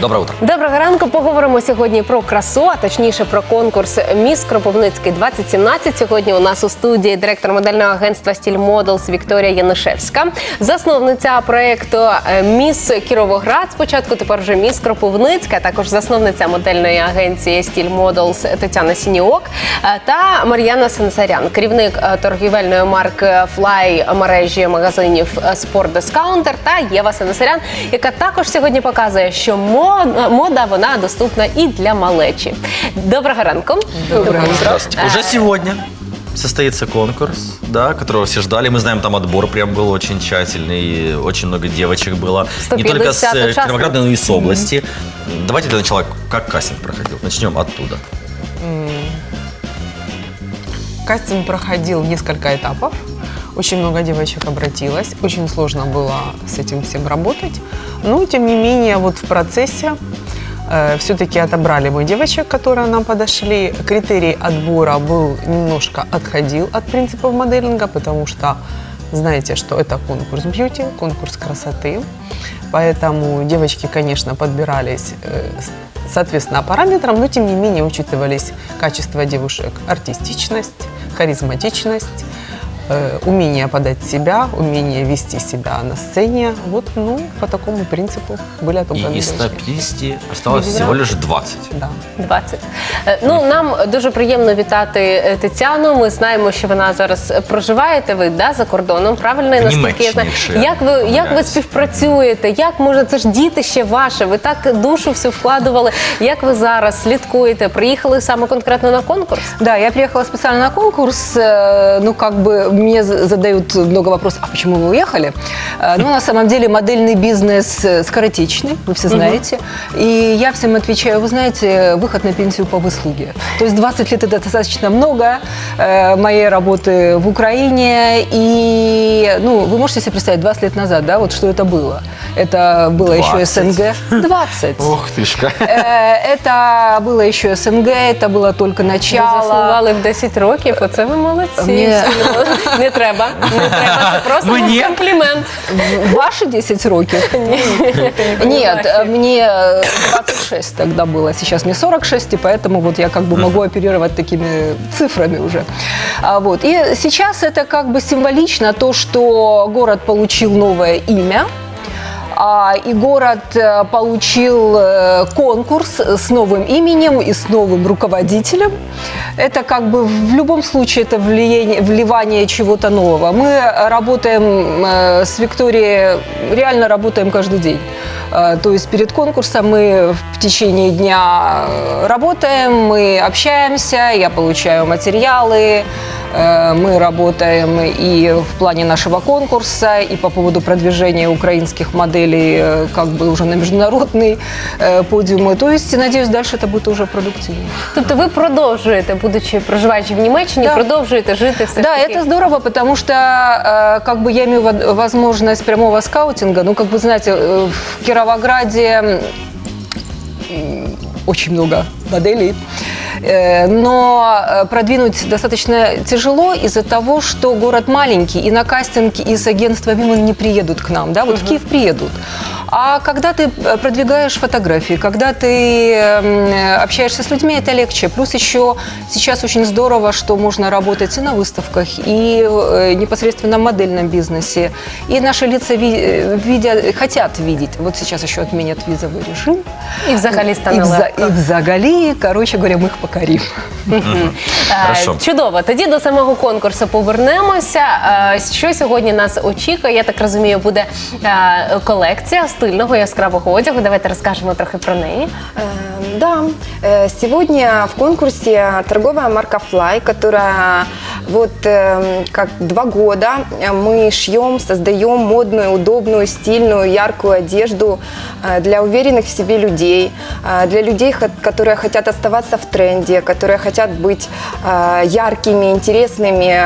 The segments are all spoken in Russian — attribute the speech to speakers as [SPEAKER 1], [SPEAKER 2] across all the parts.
[SPEAKER 1] Доброе утро.
[SPEAKER 2] Доброго ранку. Поговоримо сьогодні про красу, а точніше про конкурс Міс Кропивницький 2017. Сьогодні у нас у студії директор модельного агентства Стіль Моделс Вікторія Янишевська, засновниця проєкту е, Міс Кіровоград. Спочатку тепер вже Міс Кропивницька, також засновниця модельної агенції Стіль Моделс Тетяна Сініок е, та Мар'яна Сенсарян, керівник е, торгівельної марки Флай мережі магазинів Спорт Дискаунтер та Єва Сенсарян, яка також сьогодні показує, що мода, мода вона доступна і для малечі. Доброго ранку.
[SPEAKER 3] Доброе утро.
[SPEAKER 1] Здравствуйте. Уже сегодня состоится конкурс, да, которого все ждали. Мы знаем, там отбор прям был очень тщательный, и очень много девочек было. Не только с
[SPEAKER 2] 150
[SPEAKER 1] э,
[SPEAKER 2] участниц.
[SPEAKER 1] Кировограда, но и с области. Давайте для начала, как кастинг проходил. Начнем оттуда.
[SPEAKER 3] Кастинг проходил несколько этапов. Очень много девочек обратилось. Очень сложно было с этим всем работать. Но, тем не менее, вот в процессе все-таки отобрали мы девочек, которые нам подошли. Критерий отбора был немножко отходил от принципов моделинга, потому что знаете, что это конкурс бьюти, конкурс красоты. Поэтому девочки, конечно, подбирались э, соответственно параметрам, но тем не менее учитывались качества девушек, артистичность, харизматичность, э, умение подать себя, умение вести себя на сцене. Вот, ну, по такому принципу были
[SPEAKER 1] И
[SPEAKER 3] отобраны
[SPEAKER 1] из
[SPEAKER 3] девочки.
[SPEAKER 1] 150 осталось
[SPEAKER 3] Да.
[SPEAKER 1] всего лишь 20.
[SPEAKER 3] Да.
[SPEAKER 2] 20. Е, Ну нам дуже приємно вітати е, Тетяну. Ми знаємо, що вона зараз проживаєте ви да, за кордоном. Правильно
[SPEAKER 1] В
[SPEAKER 2] наскільки я знаю.
[SPEAKER 1] Німеччині, якщо я
[SPEAKER 2] Як ви як ви
[SPEAKER 1] помиляюсь.
[SPEAKER 2] співпрацюєте? Як може це ж діти ще ваше? Ви так душу всю вкладували. Як ви зараз слідкуєте? Приїхали саме конкретно на конкурс?
[SPEAKER 4] Да, я приехала специально на конкурс. Э, Ну, как бы мне за- задают много вопросов, а почему вы уехали? Э, Ну, на самом деле модельный бизнес э, скоротечный, вы все знаете. И я всем отвечаю, вы знаете, выход на пенсию по выслуге. То есть 20 лет это достаточно много э, моей работы в Украине. И, ну, вы можете себе представить, 20 лет назад, да, вот что это было? Это было еще
[SPEAKER 1] 20.
[SPEAKER 4] СНГ. 20.
[SPEAKER 1] Ох тышка.
[SPEAKER 4] Э, Это было еще СНГ, это было только
[SPEAKER 2] Ви
[SPEAKER 4] начало.
[SPEAKER 2] заснували в 10 років, оце ви молодці.
[SPEAKER 4] Ні.
[SPEAKER 2] Не треба. Не треба. Це просто був
[SPEAKER 1] Мені?
[SPEAKER 2] комплімент.
[SPEAKER 4] Ваши 10 років? Нет, э, мне э, 26 тогда было, сейчас мне 46, и поэтому вот я как бы могу оперировать такими цифрами уже. А, Вот. И сейчас это как бы символично то, что город получил новое имя, а, и город э, получил э, конкурс с новым именем и с новым руководителем. Это как бы в любом случае это влияние, вливание чего-то нового. Мы работаем э, с Викторией, реально работаем каждый день. То есть перед конкурсом мы в течение дня работаем, мы общаемся, я получаю материалы, Мы работаем и в плане нашего конкурса, и по поводу продвижения украинских моделей э, как бы уже на международный э, подиумы. То есть, надеюсь, дальше это будет уже продуктивно.
[SPEAKER 2] Тобто ви продовжуєте, будучи проживаючи в Німеччині,
[SPEAKER 4] Да.
[SPEAKER 2] продовжуєте жити все ж
[SPEAKER 4] Да,
[SPEAKER 2] таки.
[SPEAKER 4] это здорово, потому что э, как бы я имею во- возможность прямого скаутинга. Ну, как вы знаете, э, в Кировограде м, очень много моделей. Э, Но э, продвинуть достаточно тяжело из-за того, что город маленький, и на кастинг из агентства Women не приедут к нам, да, вот в Киев приедут. А когда ты э, продвигаешь фотографии, когда ты м, общаешься с людьми, это легче. Плюс еще сейчас очень здорово, что можно работать и на выставках, и э, непосредственно в модельном бизнесе. И наши лица ви- э, видят, хотят видеть. Вот сейчас еще отменят визовый режим.
[SPEAKER 2] І взагалі
[SPEAKER 4] И,
[SPEAKER 2] стане
[SPEAKER 4] вза-
[SPEAKER 2] легко.
[SPEAKER 4] и взагалі, короче говоря, мы их покорим.
[SPEAKER 2] Е,
[SPEAKER 1] Хорошо.
[SPEAKER 2] Чудово. Тоді до самого конкурсу повернемося. Е, Що сьогодні нас очікує? Я так розумію, буде е, колекція Стильного яскравого одягу. Давайте розкажемо трохи про неї.
[SPEAKER 5] Да, сегодня в конкурсе торговая марка Fly, которая вот э, как два года э, мы шьем, создаем модную, удобную, стильную, яркую одежду э, для уверенных в себе людей, э, для людей, которые хотят оставаться в тренде, которые хотят быть яркими, интересными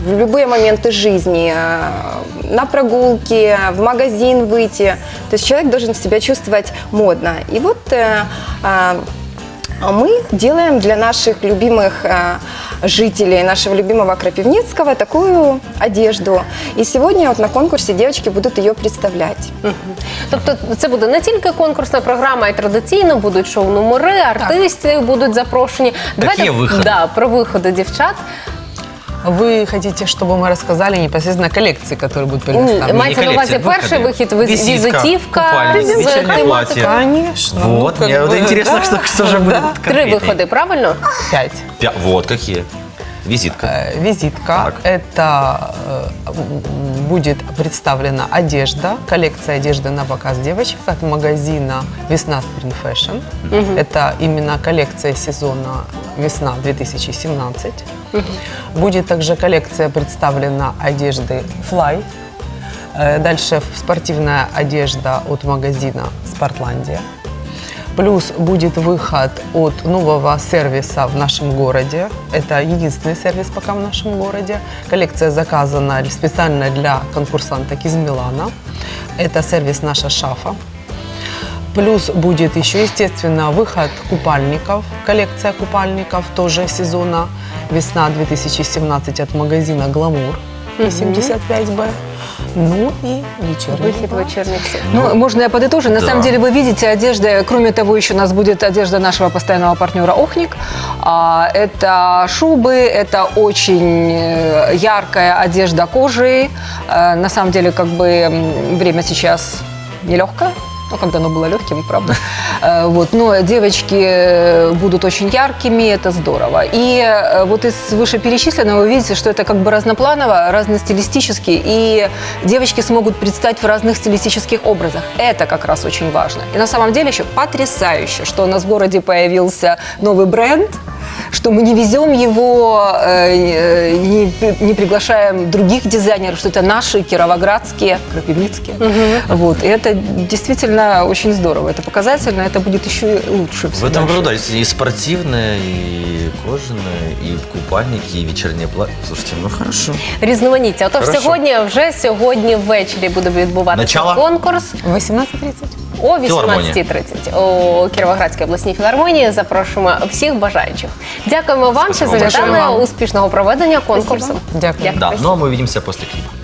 [SPEAKER 5] в любые моменты жизни, на прогулке, в магазин выйти. То есть человек должен себя чувствовать модно. И вот А мы делаем для наших любимых э, жителей, нашего любимого Крапивницкого такую одежду. И сегодня вот на конкурсе девочки будут ее представлять.
[SPEAKER 2] Тобто це буде не тільки конкурсна програма, а й традиційно будуть шоу-номери, артисти будуть запрошені.
[SPEAKER 1] Які виходи?
[SPEAKER 2] да, про виходи дівчат.
[SPEAKER 3] Вы хотите, чтобы мы рассказали непосредственно о коллекции, которые будут
[SPEAKER 2] Ні,
[SPEAKER 3] предоставлены?
[SPEAKER 2] мається на увазі
[SPEAKER 1] колекція,
[SPEAKER 2] перший
[SPEAKER 1] виходи.
[SPEAKER 2] вихід, віз-
[SPEAKER 1] Візитка,
[SPEAKER 2] візитівка
[SPEAKER 1] купальник,
[SPEAKER 2] з
[SPEAKER 1] вечірнє плаття.
[SPEAKER 2] тематикою.
[SPEAKER 3] Конечно.
[SPEAKER 1] Вот,
[SPEAKER 3] ну,
[SPEAKER 1] мне
[SPEAKER 3] как
[SPEAKER 1] вот
[SPEAKER 3] бы,
[SPEAKER 1] интересно,
[SPEAKER 3] да.
[SPEAKER 1] что, что же будет
[SPEAKER 2] Три
[SPEAKER 1] конкретнее.
[SPEAKER 2] виходи, правильно?
[SPEAKER 3] Пять.
[SPEAKER 1] Пя- Вот какие. Визитка.
[SPEAKER 3] Э, Визитка.
[SPEAKER 1] Так.
[SPEAKER 3] Это э, м, будет представлена одежда, коллекция одежды на показ девочек от магазина Весна Spring Fashion. Это именно коллекция сезона Весна 2017. Будет также коллекция представлена одежды Fly. Э, Дальше спортивная одежда от магазина Спортландия. Плюс будет выход от нового сервиса в нашем городе. Это единственный сервис пока в нашем городе. Коллекция заказана специально для конкурсанток из Милана. Это сервис «Наша шафа». Плюс будет еще, естественно, выход купальников. Коллекция купальников тоже сезона весна 2017 от магазина «Гламур» 75Б. Ну и вечерний.
[SPEAKER 2] Вихід вечірніх сил.
[SPEAKER 4] Ну, можно я подытожу? На
[SPEAKER 1] Да.
[SPEAKER 4] самом деле, вы видите одежда, кроме того, еще у нас будет одежда нашего постоянного партнера «Охник». А, Это шубы, это очень э, яркая одежда кожи. Э, На самом деле, как бы м, время сейчас нелегкое. ну, когда оно было легким, правда. Э, Вот. Но девочки э, будут очень яркими, это здорово. И э, вот из вышеперечисленного вы видите, что это как бы разнопланово, разностилистически, и девочки смогут предстать в разных стилистических образах. Это как раз очень важно. И на самом деле еще потрясающе, что у нас в городе появился новый бренд, что мы не везем его, э, э, не, при- не приглашаем других дизайнеров, что это наши кировоградские, крапивницкие. Вот. И это действительно очень здорово. Это показательно, это будет еще и лучше.
[SPEAKER 1] В
[SPEAKER 4] всё
[SPEAKER 1] этом
[SPEAKER 4] дальше.
[SPEAKER 1] году, да, и спортивное, и кожаное, и купальники, и вечернее платье. Слушайте, ну хорошо.
[SPEAKER 2] Різноманіття. Отож,
[SPEAKER 1] Хорошо.
[SPEAKER 2] сьогодні, вже сьогодні ввечері буде відбуватися
[SPEAKER 1] Начало?
[SPEAKER 2] конкурс
[SPEAKER 3] 18.30.
[SPEAKER 2] о
[SPEAKER 1] Філармонія.
[SPEAKER 2] 18.30 у Кіровоградській обласній філармонії. Запрошуємо всіх бажаючих. Дякуємо вам, що
[SPEAKER 1] Спасибо
[SPEAKER 2] завітали. Успішного проведення конкурсу.
[SPEAKER 3] Дякую.
[SPEAKER 1] Да, ну а мы увидимся после клипа.